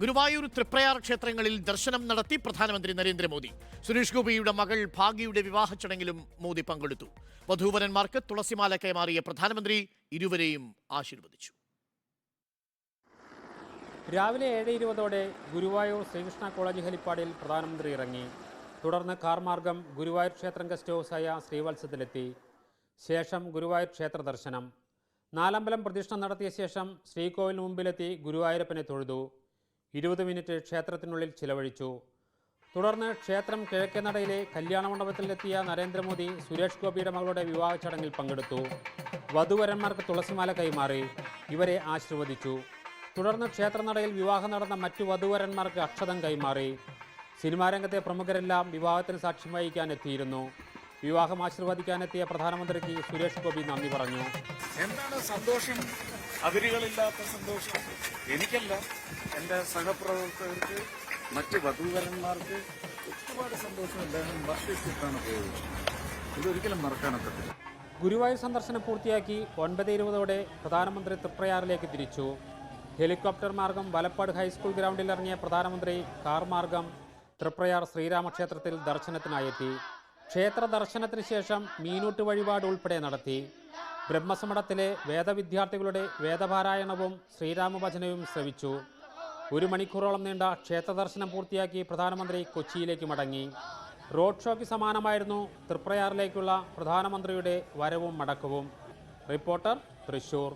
ഗുരുവായൂർ തൃപ്രയാർ ക്ഷേത്രങ്ങളിൽ ദർശനം നടത്തി പ്രധാനമന്ത്രി നരേന്ദ്രമോദി. സുരേഷ് ഗോപിയുടെ മകൾ ഭാഗ്യയുടെ വിവാഹ ചടങ്ങിലും മോദി പങ്കെടുത്തു. വധൂവരന്മാർക്ക് തുളസിമാല കൈമാറിയ പ്രധാനമന്ത്രി ഇരുവരെയും ആശീർവദിച്ചു. രാവിലെ ഏഴ് ഇരുപതോടെ ഗുരുവായൂർ ശ്രീകൃഷ്ണ കോളേജ് ഹെലിപ്പാഡിൽ പ്രധാനമന്ത്രി ഇറങ്ങി. തുടർന്ന് കാർമാർഗം ഗുരുവായൂർ ക്ഷേത്രം ഗസ്റ്റ് ഹൗസായ ശ്രീവത്സത്തിലെത്തി. ശേഷം ഗുരുവായൂർ ക്ഷേത്ര ദർശനം. നാലമ്പലം പ്രദക്ഷിണം നടത്തിയ ശേഷം ശ്രീകോവിലിന് മുമ്പിലെത്തി ഗുരുവായൂരപ്പനെ തൊഴുതു. ഇരുപത് മിനിറ്റ് ക്ഷേത്രത്തിനുള്ളിൽ ചിലവഴിച്ചു. തുടർന്ന് ക്ഷേത്രം കിഴക്കേനടയിലെ കല്യാണ മണ്ഡപത്തിലെത്തിയ നരേന്ദ്രമോദി സുരേഷ് ഗോപിയുടെ മകളുടെ വിവാഹ ചടങ്ങിൽ പങ്കെടുത്തു. വധുവരന്മാർക്ക് തുളസിമാല കൈമാറി. ഇവരെ ആശീർവദിച്ചു. തുടർന്ന് ക്ഷേത്രനടയിൽ വിവാഹം നടന്ന മറ്റു വധുവരന്മാർക്ക് അക്ഷതം കൈമാറി. സിനിമാ രംഗത്തെ പ്രമുഖരെല്ലാം വിവാഹത്തിന് സാക്ഷ്യം വഹിക്കാൻ എത്തിയിരുന്നു. വിവാഹം ആശീർവദിക്കാനെത്തിയ പ്രധാനമന്ത്രിക്ക് സുരേഷ് ഗോപി നന്ദി പറഞ്ഞു. എന്താണ് സന്തോഷം? അതിരുകളില്ലാത്ത സന്തോഷം. എനിക്കല്ല. എന്റെ സഹപ്രവർത്തകർക്ക് മറ്റ് വധൂവരന്മാർക്ക് ഒരുപാട് സന്തോഷം അദ്ദേഹം വർദ്ധിച്ചിട്ടാണ് പോയത്. ഇതൊരിക്കലും മറക്കാനൊക്കത്തില്ല ഗുരുവായൂർ സന്ദർശനം പൂർത്തിയാക്കി ഒൻപത് ഇരുപതോടെ പ്രധാനമന്ത്രി തൃപ്രയാറിലേക്ക് തിരിച്ചു. ഹെലികോപ്റ്റർ മാർഗം വലപ്പാട് ഹൈസ്കൂൾ ഗ്രൗണ്ടിൽ ഇറങ്ങിയ പ്രധാനമന്ത്രി കാർ മാർഗം തൃപ്രയാർ ശ്രീരാമക്ഷേത്രത്തിൽ ദർശനത്തിനായെത്തി ക്ഷേത്ര ദർശനത്തിന് ശേഷം മീനൂട്ട് വഴിപാട് ഉൾപ്പെടെ നടത്തി. ബ്രഹ്മസമഠത്തിലെ വേദവിദ്യാർത്ഥികളുടെ വേദപാരായണവും ശ്രീരാമഭജനവും ശ്രവിച്ചു. ഒരു മണിക്കൂറോളം നീണ്ട ക്ഷേത്രദർശനം പൂർത്തിയാക്കി പ്രധാനമന്ത്രി കൊച്ചിയിലേക്ക് മടങ്ങി. റോഡ് ഷോയ്ക്ക് സമാനമായിരുന്നു തൃപ്രയാറിലേക്കുള്ള പ്രധാനമന്ത്രിയുടെ വരവും മടക്കവും. റിപ്പോർട്ടർ തൃശൂർ.